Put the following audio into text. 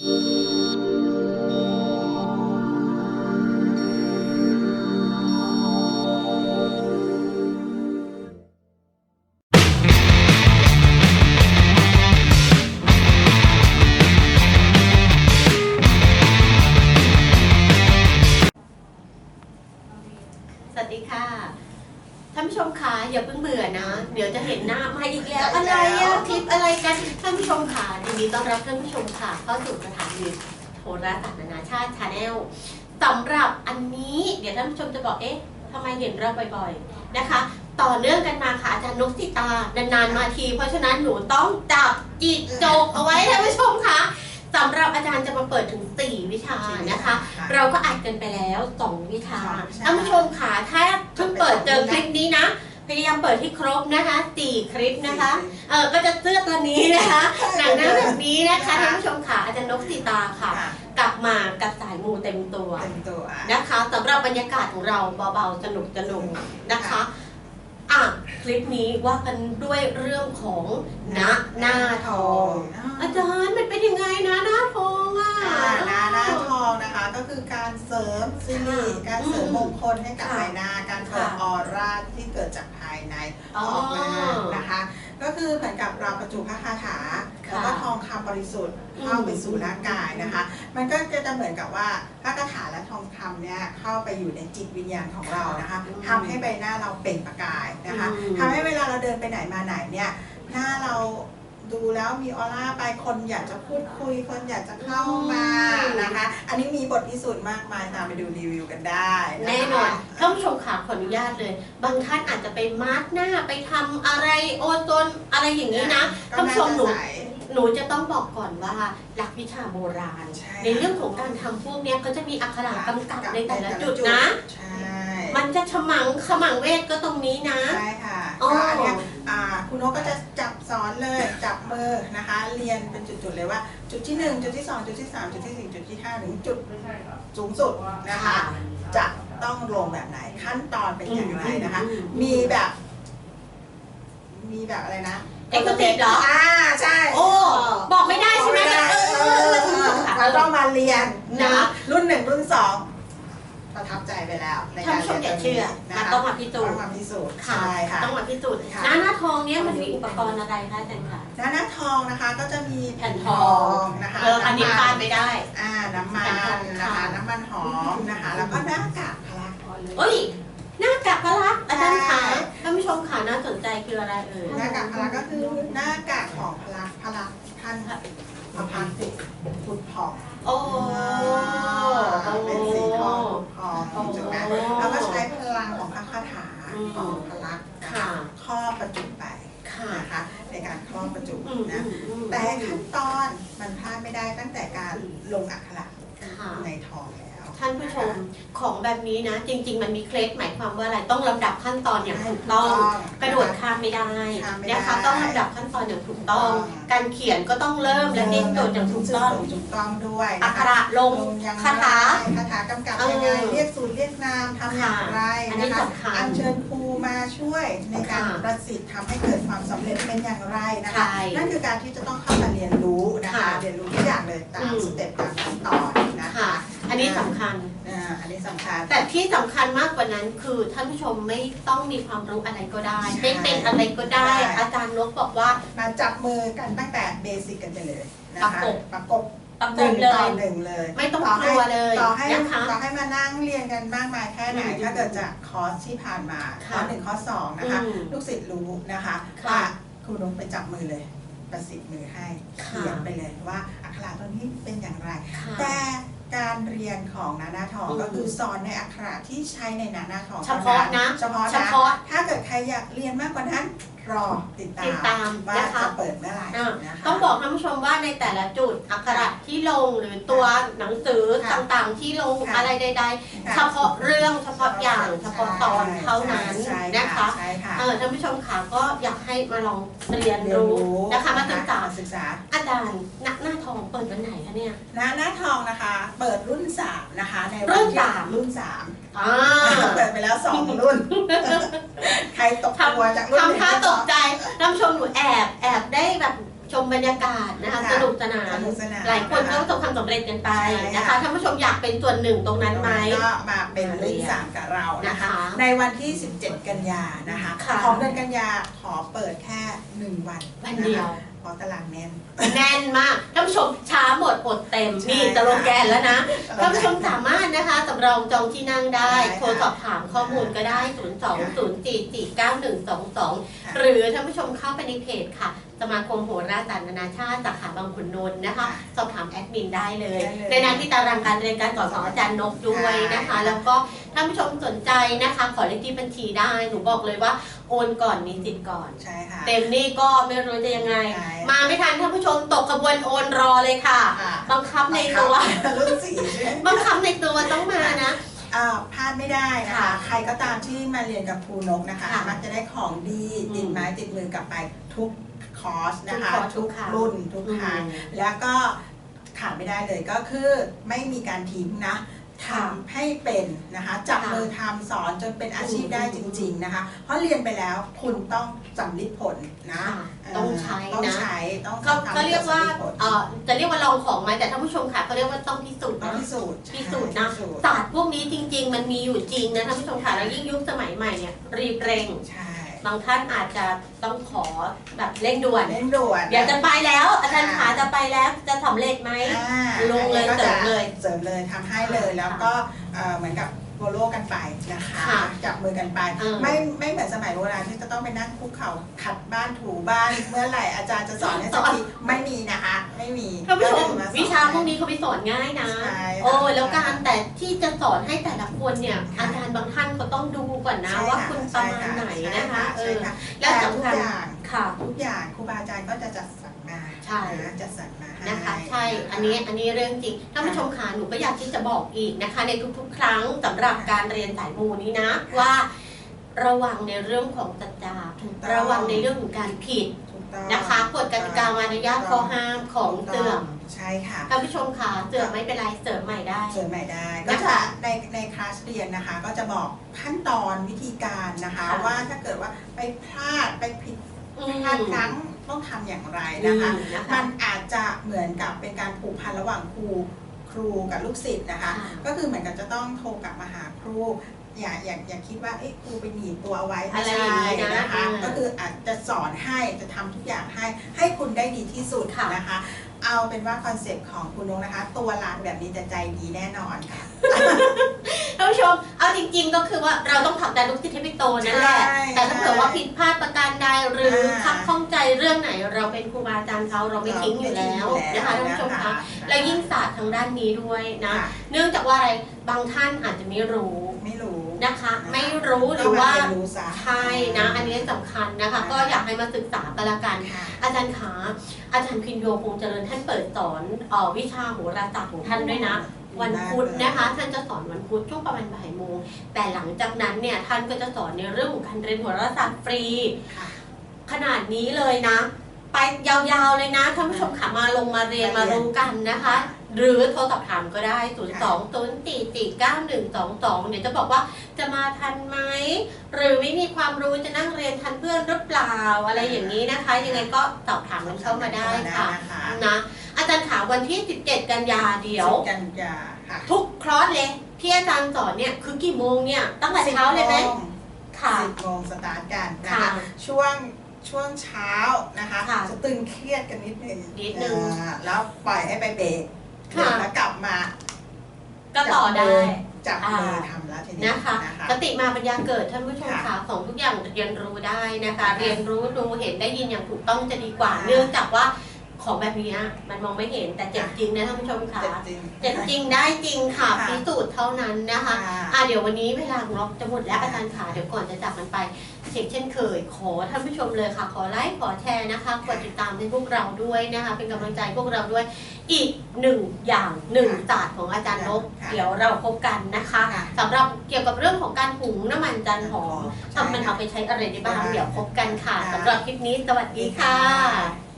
สวัสดีค่ะานผู้ชมคะอย่าเพิ่งเบื่อนะ เดี๋ยวจะเห็นหน้ามาอีกแล้วอะไรอะคลิปอะไรกันท่านผู้ชมค่ะยินดีต้อนรับท่านผู้ชมค่ะเข้าสู่สถานีโทรทัศน์นานาชาติชาแนลสำหรับอันนี้ เดี๋ยวท่านผู้ชมจะบอกเอ๊ะทำไมเห็นเราบ่อยๆนะคะ ต่อเนื่องกันมาค่ะอาจารย์นกสิตานานๆมาที เพราะฉะนั้นหนูต้องจับจิตจกเอาไว้ท่านผู้ชมค่ะ สำหรับอาจารย์จะมาเปิดถึง 4 วิชานะคะ เราก็อัดกันไปแล้ว2วิชาสองวิชาท่านผู้ชมค่ะถ้าเพิ่งเปิดเจอคลิปนี้นะพยายามเปิดที่ครบนะคะสี่คลิปนะคะ เออก็จะเสื้อตัวนี้นะคะ หนังหน้าแบบนี้นะคะท่านผู้ชมค่ะอาจารย์นกสีตาค่ะค่ะกลับมากับสายมูเต็มตัวเต็มตัวนะคะสำหรับบรรยากาศของเราเบาๆสนุกสนุกๆนะคะ อะคลิปนี้ว่ากันด้วยเรื่องของณหน้าทอง อาจารย์มันเป็นยังไงนะหน้าทองอะอ่าหน้าหน้าทองนะคะ ก็คือการเสริมสิริค่ะการเสริมมงคลให้กับค่ะใบหน้าการเปิดค่ะออร่าที่เกิดจากภายในอ๋อออกมานะคะ ก็คือเหมือนกับเราประจุพระคาถาค่ะ แล้วก็ทองคำบริสุทธิ์อืมเข้าไปสู่ร่างกายนะคะ มันก็จะเหมือนกับว่าพระคาถาและทองคำเนี่ยเข้าไปอยู่ในจิตวิญญาณของเรานะคะอืมทำให้ใบหน้าเราเปล่งประกายนะคะอืมทำให้เวลาเราเดินไปไหนมาไหนเนี่ยหน้าเราดูแล้วมีออร่าไปคนอยากจะพูดคุยคนอยากจะเข้ามานะคะ อันนี้มีบทพิสูจน์มากมายตามไปดูรีวิวกันได้ะคะแน่นอนท่านผู้ชมค่ะขออนุญาตเลย บางท่านอาจจะไปมาร์กหน้าไปทำอะไรโอโซนอะไรอย่างนี้นะก็ท่านผู้ชมหนูาจะใส หนูจะต้องบอกก่อนว่าหลักวิชาโบราณ ใช่ ในเรื่องของการทำพวกเนี้ยก็จะมีอักขระกำกับในแต่ละจุดนะ ใช่มันจะฉมังขมังเวทก็ตรงนี้นะ ใช่ค่ะอ๋อ ก็อันเนี้ยอ่าคุณนกก็จะจับสอนเลยจับมือนะคะ เรียนเป็นจุดๆเลยว่า จุดที่หนึ่งจุดที่สองจุดที่สามจุดที่สี่จุดที่ห้าถึงจุดสูงสุดนะคะ จะต้องลงแบบไหนขั้นตอนเป็นอย่างไรนะคะอืมมีแบบ มีแบบอะไรนะ เอกติเหรอ อ่าใช่โอ้ บอกไม่ได้ใช่ไหมบอกเออเออเออเอท่านผู้ชอมค่ะ เราต้องมาเรียนนะ นะ รุ่นหนึ่งรุ่นสองประทับใจไปแล้วในท่านการผู้ชมอย่าเรีเชื่ยอนตรงนี้มันนะคะต้องมาพิสูต้จองน์มาพิสูจน์ค่ะ ใช่ค่ะ ต้องมาพิสูจน์ค่ะหน้าหน้าทองเนี้ยมันมีอุปกรณ์อะไรคะอาจารย์คะหน้าหน้าทองนะคะก็จะมีแผ่นททอองงนะคะเอออันนี้พลาดไม่ได้ อ่าน้ำมัแผ่นนทองนะคะค่ะน้ำมันหอมนะคะ แล้วก็หน้ากากพลักเอ้ยหน้ากากพลักอาจารย์คะใช่ท่านผู้ช มค่ะน่าสนใจคืออะไรเอ่ยหน้ากากพลักก็คือหน้ากากของพลักพลักท่านพระพักติผุดผ่องโอ้เป็นสีทองทองจุดนะแล้วก็ใช้พลังของพระคาถาของพลักษ์ค่ะครอบประจุไปค่ะนะคะในการครอบประจุอืมนะอืมอืมแต่ขั้นตอนมันพลาดไม่ได้ตั้งแต่การลงอักขระค่ะในทองแล้ว ท่านผู้ชมของแบบนี้นะ จริง ๆ มันมีเคล็ดหมายความว่าอะไรต้องลำดับขั้นตอนอย่างถูกต้องกระโดดข้ามไม่ได้ข้ามไม่ได้นะคะต้องลำดับขั้นตอนอย่างถูกต้อง ถูกต้อง การเขียนก็ต้องเริ่มและดิ้นโจทย์อย่างถูกต้องถูกต้องด้วยอันะกขคะระลงลงยังไงคาถา คาถากำกับเออยังไงเรียกสูตรเรียกนามทำอย่างไรอันนี้นะคะสำคัญอัญเชิญครูมาช่วยในการค่ะประสิทธิ์ทำให้เกิดความสำเร็จเป็นอย่างไรนะคะ ใช่นั่นคือการที่จะต้องเข้ามาเรียนรู้นะคะ ค่ะเรียนรู้ทุกอย่างเลยตาอืมมสเแต่ที่สำคัญมากกว่านั้นคือท่านผู้ชมไม่ต้องมีความรู้อะไรก็ได้ใช่ไม่เป็นอะไรก็ได้ ได้ อาจารย์นกบอกว่า มาจับมือกันตั้งแต่เบสิกกันไปเลยนะคะประกบ ประกบประหกนึ่บงเลต่อย หนึ่งเลยไม่ต้องต่อกให้ลัวเลยต่อให้นะคะ ต่อให้มานั่งเรียนกันมากมายแค่ไหนอืมถ้าเกิดจากคอร์สที่ผ่านมาข้ค่ะอหนึ่งข้อสองนะคะ อืมลูกศิษย์รู้นะคะค่ะว่าครูนุ้งไปจับมือเลย ประสิทธิ์มือให้ค่ะ เขียนไปเลยว่าอักขระตัวนี้เป็นอย่างไร ค่ะ แต่ การเรียนของนานาทองอืมก็คือสอนในอักขระที่ใช้ในนานาทองเฉพาะนะเฉพาะเฉนะพาะถ้าเกิดใครอยากเรียนมากกว่านั้นรอติดตาติดมตามว่านะคะจะเปิดเมื่อไหร่อะนะคะต้องบอกท่านผู้ชมว่าในแต่ละจุดอักขระที่ลงหรือตัวหนังสือค่ะต่างๆที่ลงค่ะอะไรใด ๆ เฉพาะเรื่องเฉพาะอย่างเฉพาะตอนเท่านั้นใช่นะคะใช่ค่ะเออท่านผู้ชมค่ะก็อยากให้ มาลองเรียนรู้นะคะมาศึกษาศึกษา อาจารย์หน้าหน้าทองเปิดวันไหนคะเนี่ยหน้าหน้าทองนะคะ เปิดรุ่นสามนะคะในรุ่วันนที่สามรุ่นสามอ่าเปิดไปแล้วสองรุ่น ใครตกตัวจากรุ่นหนึ่งทำท่าตกใจท่านผู้ชมหนูแอบแอบได้แบบ ชมบรรยากาศนะคะค่ะสนุกสนานสนุกสนาน หลายคนก็ะประสบความสำเร็จกันไปใช่นะคะค่ะท่านผู้ชมอยากเป็นส่วนหนึ่งตรงนั้นไหมก็มาเป็นรุ่นสามกับเรานะนะคะคะ ในวันที่ 17 กันยานะคะค่ะของเดือนกันยาขอเปิดแค่1วันวันเดียวนะคะเพราะตารางแน่น แน่นมากท่านผู้ชมช้าหมดอดเต็มใช่นี่สโลแกนแล้วนะท่านผู้ชมสามารถนะคะสำรองจองที่นั่งได้ได้ค่ะโทรสอบถามข้อมูลก็ได้ 0 2 0 4 4 9 1 2 2 หรือท่านผู้ชมเข้าไปในเพจค่ะ สมาคมโหราศาสตร์นานาชาติสาขาบางขุนนนท์นะคะ สอบถามแอดมินได้เลย ได้เลย ในนั้นที่ตารางการเรียนการสอนของอาจารย์นกด้วยนะคะค่ะแล้วก็ท่านผู้ชมสนใจนะคะ ขอเลขที่บัญชีได้ หนูบอกเลยว่าโอนก่อนมีสิทธิ์ก่อน ใช่ค่ะ เต็มนี่ก็ไม่รู้จะยังไง ใช่ มาไม่ทันท่านผู้ชมตกขบวนโอนรอเลยค่ะ ค่ะบังคับในตัว รุ่นสี่ใช่ไหม บังคับในตัวต้องมานะ อ่าพลาดไม่ได้นะคะค่ะใครก็ตามที่มาเรียนกับครูนกนะคะ ค่ะมักจะได้ของดีอืมติดไม้ติดมือกลับไปทุก คอร์สนะคะทุกคอร์สทุกครั้งรุ่นทุกอืครั้งมแล้วก็ขาดไม่ได้เลยก็คือไม่มีการทิ้งนะทค่ะำให้เป็นนะคะจับค่ะมือทำสอนจนเป็นอาชีพอืมได้จริง ๆนะคะ เพราะเรียนไปแล้วคุณต้องสำลิดผลนะค่ะเอ่อต้องใช้ต้องนะใช้ต้องเขาทำเขาเรียกว่าให้สำลิดผลเอ่อจะเรียกว่าลองของไหมแต่ท่านผู้ชมค่ะเขาเรียกว่าต้องพิสูจน์ต้องนะพิสูจน์พิสูจน์นะพิสูจน์ศาสตร์พวกนี้จริง ๆ มันมีอยู่จริงนะท่านผู้ชมค่ะแล้วยิ่งยุคสมัยใหม่เนี่ยรีบเร่งใช่ บางท่านอาจจะต้องขอแบบเร่งด่วนเล่นด่วนเดี๋ยวจะไปแล้วอาจารย์ขาจะไปแล้วจะสำเร็จไหมอ่าลงเลยอันนี้ก็เสริจะมเลยเสริมเลยทำให้เลยแล้วก็เอ่อเหมือนกับ โวโลกันไปนะคะค่ะจับมือกันไปเออ ไม่ไม่เหมือนสมัยโบราณที่จะต้องไปนั่งคุกเข่าขัดบ้านถูบ้าน เมื่อไหร่อาจารย์จะสอนให้สักทีไม่มีนะคะ ไม่มีท่านผู้ชมก็เลยสอน วิชาพวกนี้เขาไปสอนง่ายนะ ใช่ค่ะโอ้แล้วการแต่ที่จะสอนให้แต่ละคนเนี่ย ค่ะ อาจารย์บางท่านก็ต้องดูก่อนนะ ใช่ว่าค่ะคุณประมาณไหนใช่นะคะเอใช่อค่ะแล้วแต่สำทุกคัญ อย่างค่ะ ทุกอย่างครูบาอาจารย์ก็จะจัดสรรมา ใช่นะจัดสรรมาให้นะคะ ใช่ อันนี้อันนี้เรื่องจริงท่านผู้ชมคะหนูก็อยากที่จะบอกอีกนะคะ ในทุกๆ ครั้งสำหรับการเรียนสายมูนี้นะว่าระวังในเรื่องของสัจจาถูกต้องระวังในเรื่องของการผิดถูกต้องนะคะกฎกติกามารยาทข้อห้ามของเสื่อมใช่ค่ะท่านผู้ชมคะเสื่อมไม่เป็นไรเสริมใหม่ได้เสริมใหม่ได้ ก็นะคะจะในในคลาสเรียนนะคะ ก็จะบอกขั้นตอนวิธีการนะคะค่ะว่าถ้าเกิดว่าไปพลาดไปผิดอืพมลาดครั้ง ต้องทำอย่างไรนะคะอืมนะคะ มันอาจจะเหมือนกับเป็นการผูกพันระหว่างครูครูกับลูกศิษย์นะคะค่ะก็คือเหมือนกับจะต้องโทรกลับมาหาครูอย่าอย่าอย่าคิดว่าเอ๊ะครูไปหนีบตัวเอาไว้อะไม่ไรใช่อย่างนี้นะนะคะอืมก็คืออาจจะสอนให้จะทำทุกอย่างให้ให้คุณได้ดีที่สุดค่ะนะคะ เอาเป็นว่าคอนเซปต์ของคุณนกนะคะ ตัวร้านแบบนี้จะใจดีแน่นอนค่ะท่าน ผู้ชม เอาจริง ๆ ก็คือว่าเราต้องผลักดันลูกศิษย์ให้ไปโตนั่นแหละ ใช่แต่ถ้าเผื่อว่าผิดพลาดประการใดหรืออ่าขับข้องใจเรื่องไหน เราเป็นครูบาอาจารย์เขาเราไม่ทิ้งอยู่แล้วนะคะท่านผู้ชมคะ แล้วยิ่งศาสตร์ทางด้านนี้ด้วยนะ ค่ะเนื่องจากว่าอะไร บางท่านอาจจะไม่รู้ไม่รู้นะคะนะคะไม่รู้หรือว่าก็มเรียนรู้ซะ ใช่นะ อันนี้สำคัญนะคะ ก็อยากให้มาศึกษากันละกัน ค่ะ อาจารย์ขาอาจารย์พินโยพงษ์เจริญท่านเปิดสอนเออวิชาโหราศาสตร์ของท่านด้วยนะ วันพุธนะคะ ท่านจะสอนวันพุธช่วงประมาณบ่ายโมง แต่หลังจากนั้นเนี่ยท่านก็จะสอนในเรื่องของการเรียนโหราศาสตร์ฟรีค่ะขนาดนี้เลยนะ ไปยาวๆเลยนะท่านผู้ชมค่ะมาลงมาเรียนมารู้กันนะคะ หรือโทรสอบถามก็ได้ 0 2 0 4 4 9 1 2 2 เดี๋ยวจะบอกว่าจะมาทันไหม หรือไม่มีความรู้จะนั่งเรียนทันเพื่อนหรือเปล่าอะไรอย่างนี้นะคะ ยังไงก็สอบถามกันเข้ามาได้ค่ะนะคะนะอาจารย์ขาวันที่ 17 กันยาเดี๋ยวสิบกันยาค่ะทุกคลอร์สเลยที่อาจารย์สอนเนี่ยคือกี่โมงเนี่ยตั้งแต่เช้าเลยไหมค่ะสิบโมงสตาร์ทกันนะค่ะคะช่วงช่วงเช้านะคะค่ะจะตึงเครียดกันนิดนึงนิดนึงอ่าแล้วปล่อยให้ไปเบรกค่ะแล้วกลับมา ก็ต่อได้จับมืออ่าทำแล้วทีนี้นะคะนะคะสติมาปัญญาเกิดท่านผู้ชมค่ะค่ะของทุกอย่างเรียนรู้ได้นะคะค่ะเรียนรู้ดูเห็นได้ยินอย่างถูกต้องจะดีกว่าค่ะเนื่องจากว่า ของแบบนี้มันมองไม่เห็นแต่เจ็บจริงนะท่านผู้ชมค่ะเจ็บจริง เจ็บจริงได้จริงค่ะค่ะพิสูจน์เท่านั้นนะคะค่ะ อะเดี๋ยววันนี้เวลาของเราจะหมดแล้วอาจารย์ขาเดี๋ยวก่อนจะจากกันไปเช่นเช่นเคย ขอท่านผู้ชมเลยค่ะ ขอไลค์ขอแชร์นะคะกดติดตามให้พวกเราด้วยนะคะ เป็นกำลังใจพวกเราด้วยอีกหนึ่งอย่างหนึ่งศาสตร์ของอาจารย์นกค่ะเดี๋ยวเราพบกันนะคะค่ะ สำหรับเกี่ยวกับเรื่องของการหุงน้ำมันจันหอมใช่ทำมันเอาไปใช้อะไรได้บ้างค่ะเดี๋ยวพบกันค่ะค่ะสำหรับคลิปนี้ สวัสดีค่ะ